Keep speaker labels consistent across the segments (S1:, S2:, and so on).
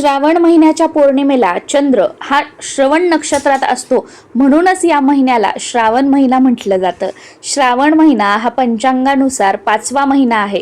S1: श्रावण महिन्याच्या पौर्णिमेला चंद्र हा श्रवण नक्षत्रात असतो. म्हणूनच या महिन्याला श्रावण महिना म्हटलं जातं. श्रावण महिना हा पंचांगानुसार पाचवा महिना आहे.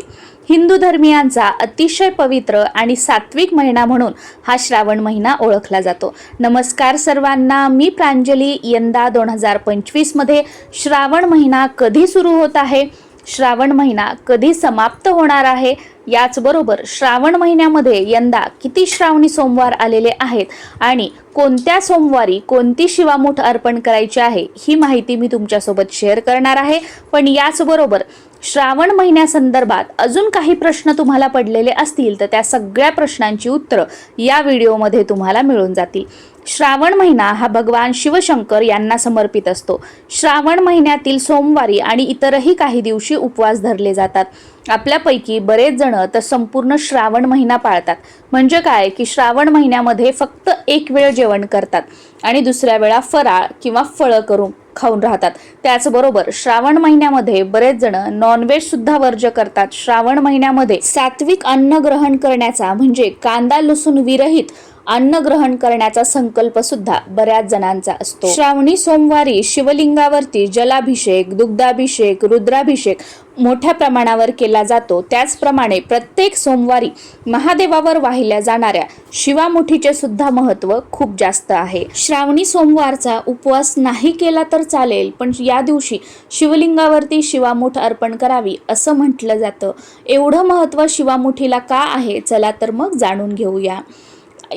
S1: हिंदू धर्मियांचा अतिशय पवित्र आणि सात्विक महिना म्हणून हा श्रावण महिना ओळखला जातो. नमस्कार सर्वांना मी प्रांजली. यंदा दोन हजार पंचवीसमध्ये श्रावण महिना कधी सुरू होत आहे? श्रावण महिना कधी समाप्त होणार आहे? याचबरोबर श्रावण महिन्यामध्ये यंदा किती श्रावणी सोमवार आलेले आहेत? आणि कोणत्या सोमवारी कोणती शिवामूठ अर्पण करायची आहे? ही माहिती मी तुमच्यासोबत शेअर करणार आहे. पण याचबरोबर श्रावण महिन्यासंदर्भात अजून काही प्रश्न तुम्हाला पडलेले असतील तर त्या सगळ्या प्रश्नांची उत्तरं या व्हिडिओमध्ये तुम्हाला मिळून जातील. श्रावण महिना हा भगवान शिवशंकर यांना समर्पित असतो. श्रावण महिन्यातील सोमवारी आणि इतरही काही दिवशी उपवास धरले जातात. आपल्यापैकी बरेच जण तर संपूर्ण श्रावण महिना पाळतात. म्हणजे काय? की श्रावण महिन्यामध्ये फक्त एक वेळ जेवण करतात आणि दुसऱ्या वेळा फराळ किंवा फळं करून खाऊन राहतात. त्याचबरोबर श्रावण महिन्यामध्ये बरेच जण नॉनव्हेज सुद्धा वर्ज्य करतात. श्रावण महिन्यामध्ये सात्विक अन्न ग्रहण करण्याचा म्हणजे कांदा लसूण विरहित अन्न ग्रहण करण्याचा संकल्प सुद्धा बऱ्याच जणांचा असतो. श्रावणी सोमवारी शिवलिंगावरती जलाभिषेक दुग्धाभिषेक रुद्राभिषेक मोठ्या प्रमाणावर केला जातो. त्याचप्रमाणे प्रत्येक सोमवारी महादेवावर वाहिल्या जाणाऱ्या शिवामुठीचे सुद्धा महत्त्व खूप जास्त आहे. श्रावणी सोमवारचा उपवास नाही केला तर चालेल पण या दिवशी शिवलिंगावरती शिवामुठ अर्पण करावी असं म्हटलं जातं. एवढं महत्त्व शिवामुठीला का आहे? चला तर मग जाणून घेऊया.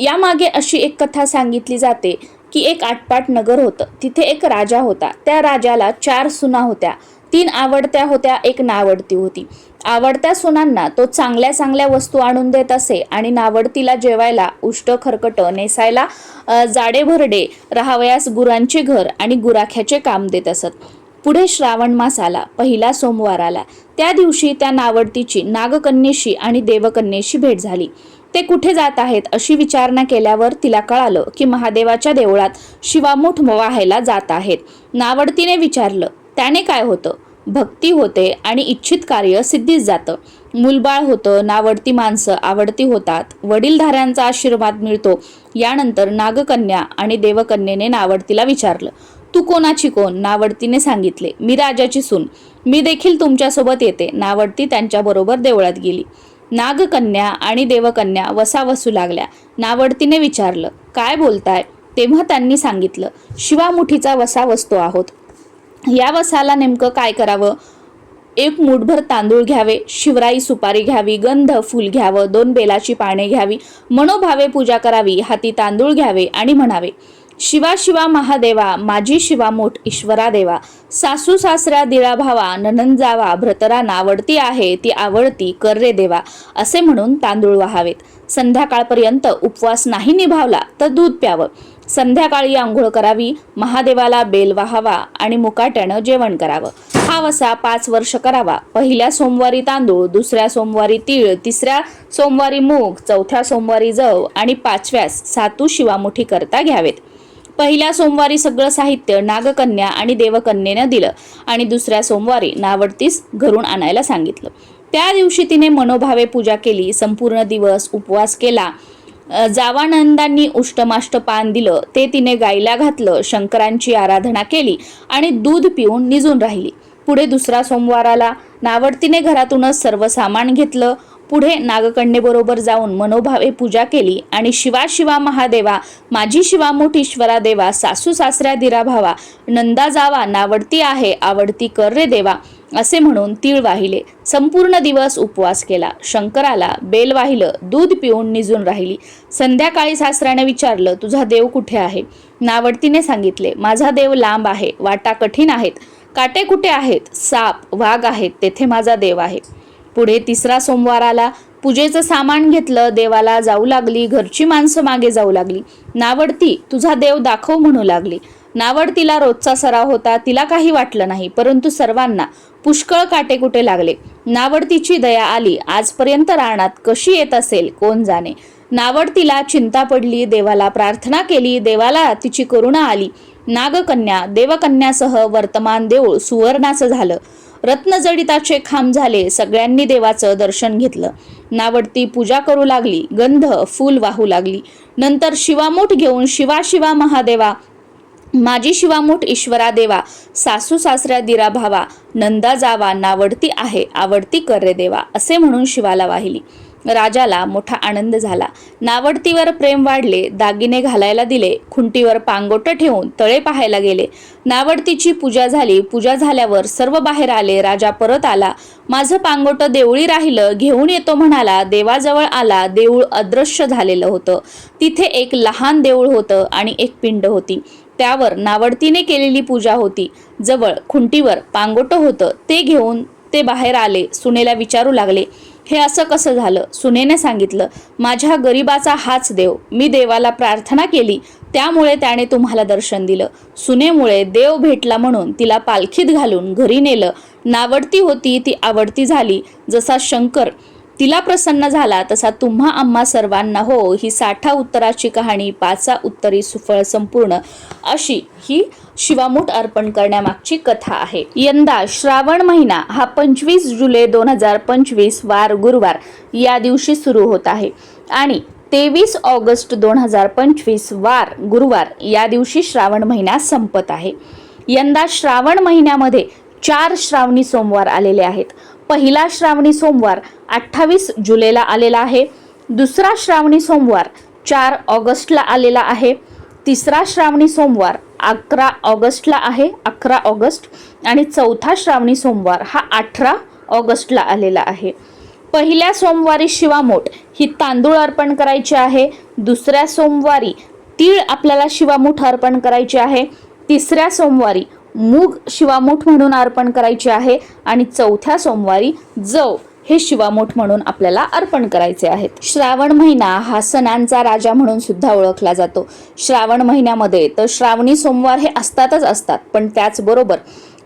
S1: यामागे अशी एक कथा सांगितली जाते की एक आटपाट नगर होतं. तिथे एक राजा होता. त्या राजाला चार सुना होत्या. तीन आवडत्या होत्या एक नावडती होती. आवडत्या सुनांना तो चांगल्या चांगल्या वस्तू आणून देत असे आणि नावडतीला जेवायला उष्ट खरकट नेसायला जाडे भरडे राहावयास गुरांचे घर आणि गुराख्याचे काम देत असत. पुढे श्रावण मास आला. पहिला सोमवार आला. त्या दिवशी त्या नावडतीची नागकन्येशी आणि देवकन्येशी भेट झाली. ते कुठे जात आहेत अशी विचारणा केल्यावर तिला कळालं की महादेवाच्या देवळात शिवामूठ व्हायला जात आहेत. नावडतीने विचारलं त्याने काय होतं? भक्ती होते आणि इच्छित कार्य सिद्धीच जातं. मूलबाळ होतं नावडती माणसं आवडती होतात. वडीलधाऱ्यांचा आशीर्वाद मिळतो. यानंतर नागकन्या आणि देवकन्येने नावडतीला विचारलं तू कोणाची कोण? नावडतीने सांगितले मी राजाची सून. मी देखील तुमच्यासोबत येते. नावडती त्यांच्याबरोबर देवळात गेली. नागकन्या आणि देवकन्या वसा वसू लागल्या. नावडतीने विचारलं काय बोलताय? तेव्हा त्यांनी सांगितलं शिवामुठीचा वसा वसतो आहोत. या वसाला नेमकं काय करावं? एक मूठभर तांदूळ घ्यावे शिवराई सुपारी घ्यावी गंध फूल घ्यावं दोन बेलाची पाने घ्यावी मनोभावे पूजा करावी हाती तांदूळ घ्यावे आणि म्हणावे शिवा शिवा महादेवा माझी शिवामोठ ईश्वरा देवा सासू सासऱ्या दिळा भावा ननंद जावा भ्रतरा नावडती आहे ती आवडती कर रे देवा असे म्हणून तांदूळ वाहावेत. संध्याकाळपर्यंत उपवास नाही निभावला तर दूध प्यावं. संध्याकाळी आंघोळ करावी महादेवाला बेल वाहावा आणि मुकाट्यानं जेवण करावं. हा वसा पाच वर्ष करावा. पहिल्या सोमवारी तांदूळ दुसऱ्या सोमवारी तीळ तिसऱ्या सोमवारी मूग चौथ्या सोमवारी जव आणि पाचव्यास सातू शिवामुठी करता घ्यावेत. पहिल्या सोमवारी सगळं साहित्य नागकन्या आणि देवकन्येनं दिलं आणि दुसऱ्या सोमवारी नावडतीस घरून आणायला सांगितलं. त्या दिवशी तिने मनोभावे पूजा केली संपूर्ण दिवस उपवास केला. जावानंदांनी उष्टमाष्ट पान दिलं ते तिने गायला घातलं शंकरांची आराधना केली आणि दूध पिऊन निजून राहिली. पुढे दुसरा सोमवाराला नावडतीने घरातूनच सर्व सामान घेतलं पुढे नागकन्येबरोबर जाऊन मनोभावे पूजा केली आणि शिवा शिवा महादेवा माझी शिवा मोठीश्वरा देवा सासू सासऱ्या दिरा भावा नंदा जावा नावडती आहे आवडती कर रे देवा असे म्हणून तीळ वाहिले. संपूर्ण दिवस उपवास केला. शंकराला बेल वाहिलं दूध पिऊन निजून राहिली. संध्याकाळी सासऱ्याने विचारलं तुझा देव कुठे आहे? नावडतीने सांगितले माझा देव लांब आहे वाटा कठीण आहेत. काटे कुठे आहेत? साप वाघ आहेत तेथे माझा देव आहे. पुढे तिसरा सोमवार आला. पूजेचं सामान घेतलं देवाला जाऊ लागली घरची माणसं मागे जाऊ लागली. नावडती तुझा देव दाखव म्हणू लागली. नावडतीला रोजचा सराव होता तिला काही वाटलं नाही परंतु सर्वांना पुष्कळ काटेकुटे लागले. नावडतीची दया आली आजपर्यंत रानात कशी येत असेल कोण जाणे? नावडतीला चिंता पडली देवाला प्रार्थना केली देवाला तिची करुणा आली. नागकन्या देवकन्यासह वर्तमान देऊळ सुवर्णाचं झालं. रत्नजडिताचे खांब झाले. सगळ्यांनी देवाचं दर्शन घेतलं. नावडती पूजा करू लागली. गंध फूल वाहू लागली. नंतर शिवामूठ घेऊन शिवा शिवा महादेवा माझी शिवामूठ ईश्वरा देवा सासू सासऱ्या दिरा भावा नंदा जावा नावडती आहे आवडती कर रे देवा असे म्हणून शिवाला वाहिली. राजाला मोठा आनंद झाला. नावडतीवर प्रेम वाढले दागिने घालायला दिले खुंटीवर पांगोट ठेवून तळे पाहायला गेले. नावडतीची पूजा झाली. पूजा झाल्यावर सर्व बाहेर आले. राजा परत आला. माझं पांगोट देवळी राहिलं घेऊन येतो म्हणाला. देवाजवळ आला. देऊळ अदृश्य झालेलं होतं. तिथे एक लहान देऊळ होतं आणि एक पिंड होती. त्यावर नावडतीने केलेली पूजा होती. जवळ खुंटीवर पांगोट होतं. ते घेऊन ते बाहेर आले. सुनेला विचारू लागले हे असं कसं झालं? सुनेने सांगितलं माझ्या गरिबाचा हाच देव. मी देवाला प्रार्थना केली. त्यामुळे त्याने तुम्हाला दर्शन दिलं. सुनेमुळे देव भेटला म्हणून तिला पालखीत घालून घरी नेलं. नावडती होती ती आवडती झाली. जसा शंकर तिला प्रसन्न झाला तसा तुम्हा आम्हा सर्वांना हो ही साठा उत्तराची कहाणी पाचा उत्तरी सुफळ संपूर्ण अशी ही शिवामूठ अर्पण करण्यामागची कथा आहे. यंदा श्रावण महिना हा पंचवीस जुलै दोन हजार पंचवीस वार गुरुवार या दिवशी सुरू होत आहे. आणि तेवीस ऑगस्ट दोन हजार पंचवीस वार गुरुवार या दिवशी श्रावण महिना संपत आहे. यंदा श्रावण महिन्यामध्ये चार श्रावणी सोमवार आलेले आहेत. पहिला श्रावणी सोमवार अठ्ठावीस जुलैला आलेला आहे. दुसरा श्रावणी सोमवार चार ऑगस्टला आलेला आहे. तिसरा श्रावणी सोमवार अकरा ऑगस्टला आहे. अकरा ऑगस्ट आणि चौथा श्रावणी सोमवार हा अठरा ऑगस्टला आलेला आहे. पहिल्या सोमवारी शिवामोठ ही तांदूळ अर्पण करायची आहे. दुसऱ्या सोमवारी तीळ आपल्याला शिवामूठ अर्पण करायची आहे. तिसऱ्या सोमवारी मूग शिवामूठ म्हणून अर्पण करायची आहे आणि चौथ्या सोमवारी जव हे शिवामूठ म्हणून आपल्याला अर्पण करायचे आहेत. श्रावण महिना हा सणांचा राजा म्हणून सुद्धा ओळखला जातो. श्रावण महिन्यामध्ये तर श्रावणी सोमवार हे असतातच असतात पण त्याचबरोबर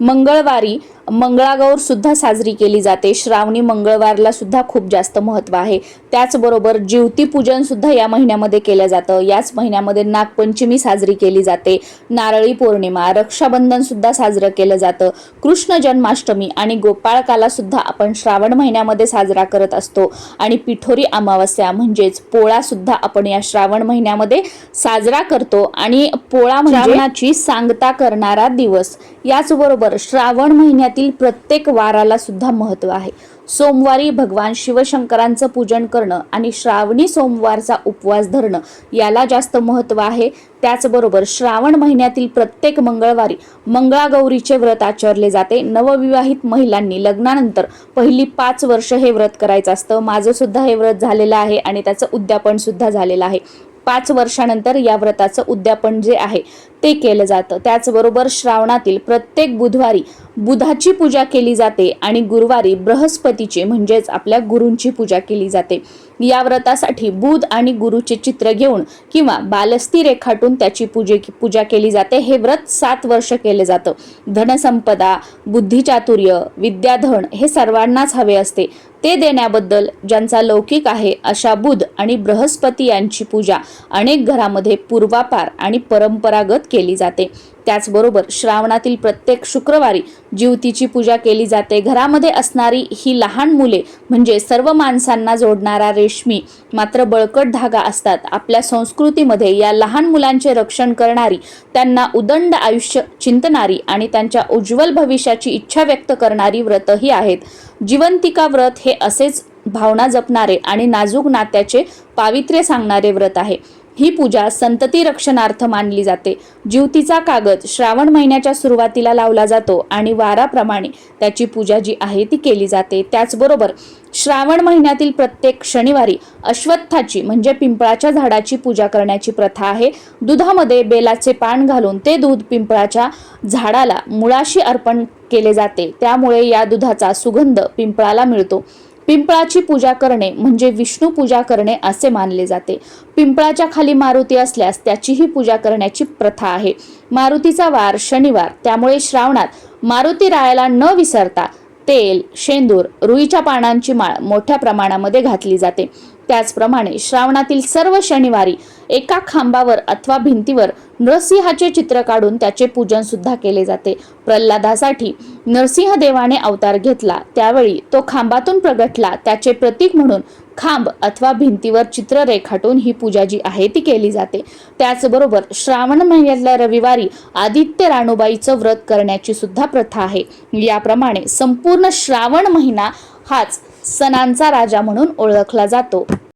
S1: मंगळवारी मंगळागौर सुद्धा साजरी केली जाते. श्रावणी मंगळवारला सुद्धा खूप जास्त महत्त्व आहे. त्याचबरोबर ज्योती पूजन सुद्धा या महिन्यामध्ये केलं जातं. याच महिन्यामध्ये नागपंचमी साजरी केली जाते. नारळी पौर्णिमा रक्षाबंधन सुद्धा साजरं केलं जातं. कृष्ण जन्माष्टमी आणि गोपाळकाला सुद्धा आपण श्रावण महिन्यामध्ये साजरा करत असतो. आणि पिठोरी अमावस्या म्हणजेच पोळा सुद्धा आपण या श्रावण महिन्यामध्ये साजरा करतो. आणि पोळा म्हणजे श्रावणाची सांगता करणारा दिवस. याचबरोबर श्रावण महिन्यात महिन्यातील प्रत्येक वाराला सुद्धा महत्त्व आहे. सोमवारी भगवान शिवशंकरांचं पूजन करणं आणि श्रावणी सोमवारचा उपवास धरणं याला जास्त महत्त्व आहे. त्याचबरोबर श्रावण महिन्यातील प्रत्येक मंगळवारी मंगळागौरीचे व्रत आचरले जाते. नवविवाहित महिलांनी लग्नानंतर पहिली पाच वर्ष हे व्रत करायचं असतं. माझं सुद्धा हे व्रत झालेलं आहे आणि त्याचं उद्यापन सुद्धा झालेलं आहे. पाच वर्षानंतर या व्रताचं उद्यापन जे आहे ते केलं जातं. त्याचबरोबर श्रावणातील प्रत्येक बुधवारी बुधाची पूजा केली जाते आणि गुरुवारी बृहस्पतीची म्हणजेच आपल्या गुरूंची पूजा केली जाते. या व्रतासाठी बुध आणि गुरुचे चित्र घेऊन किंवा बालस्ती रेखाटून त्याची पूजे पूजा केली जाते. हे व्रत सात वर्ष केले जातं. धनसंपदा बुद्धिचातुर्य विद्याधन हे सर्वांनाच हवे असते. ते देण्याबद्दल ज्यांचा लौकिक आहे अशा बुध आणि बृहस्पती यांची पूजा अनेक घरामध्ये पूर्वापार आणि परंपरागत केली जाते. त्याचबरोबर श्रावणातील प्रत्येक शुक्रवारी जीवतीची पूजा केली जाते. घरामध्ये असणारी ही लहान मुले म्हणजे सर्व माणसांना जोडणारा रेशमी मात्र बळकट धागा असतात. आपल्या संस्कृतीमध्ये या लहान मुलांचे रक्षण करणारी त्यांना उदंड आयुष्य चिंतणारी आणि त्यांच्या उज्ज्वल भविष्याची इच्छा व्यक्त करणारी व्रतही आहेत. जिवंतिका व्रत हे असेच भावना जपणारे आणि नाजूक नात्याचे पावित्र्य सांगणारे व्रत आहे. ही पूजा संतती रक्षणार्थ मानली जाते. ज्युतीचा कागद श्रावण महिन्याच्या सुरुवातीला लावला जातो आणि वाराप्रमाणे त्याची पूजा जी आहे ती केली जाते. त्याचबरोबर श्रावण महिन्यातील प्रत्येक शनिवारी अश्वत्थाची म्हणजे पिंपळाच्या झाडाची पूजा करण्याची प्रथा आहे. दुधामध्ये बेलाचे पान घालून ते दूध पिंपळाच्या झाडाला मुळाशी अर्पण केले जाते. त्यामुळे या दुधाचा सुगंध पिंपळाला मिळतो. पिंपळाची पूजा करणे म्हणजे विष्णू पूजा करणे असे मानले जाते. पिंपळाच्या खाली मारुती असल्यास त्याचीही पूजा करण्याची प्रथा आहे. मारुतीचा वार शनिवार त्यामुळे श्रावणात मारुती रायाला न विसरता तेल शेंदूर रुईच्या पानांची माळ मोठ्या प्रमाणामध्ये घातली जाते. त्याचप्रमाणे श्रावणातील सर्व शनिवारी एका खांबावर अथवा भिंतीवर नरसिंहाचे चित्र काढून त्याचे पूजन सुद्धा केले जाते. प्रल्हादासाठी नरसिंह देवाने अवतार घेतला. त्यावेळी तो खांबातून प्रगटला. त्याचे प्रतीक म्हणून खांब अथवा भिंतीवर चित्र रेखाटून ही पूजा जी आहे ती केली जाते. त्याचबरोबर श्रावण महिन्यातल्या रविवारी आदित्य राणूबाईचं व्रत करण्याची सुद्धा प्रथा आहे. याप्रमाणे संपूर्ण श्रावण महिना हाच सणांचा राजा म्हणून ओळखला जातो.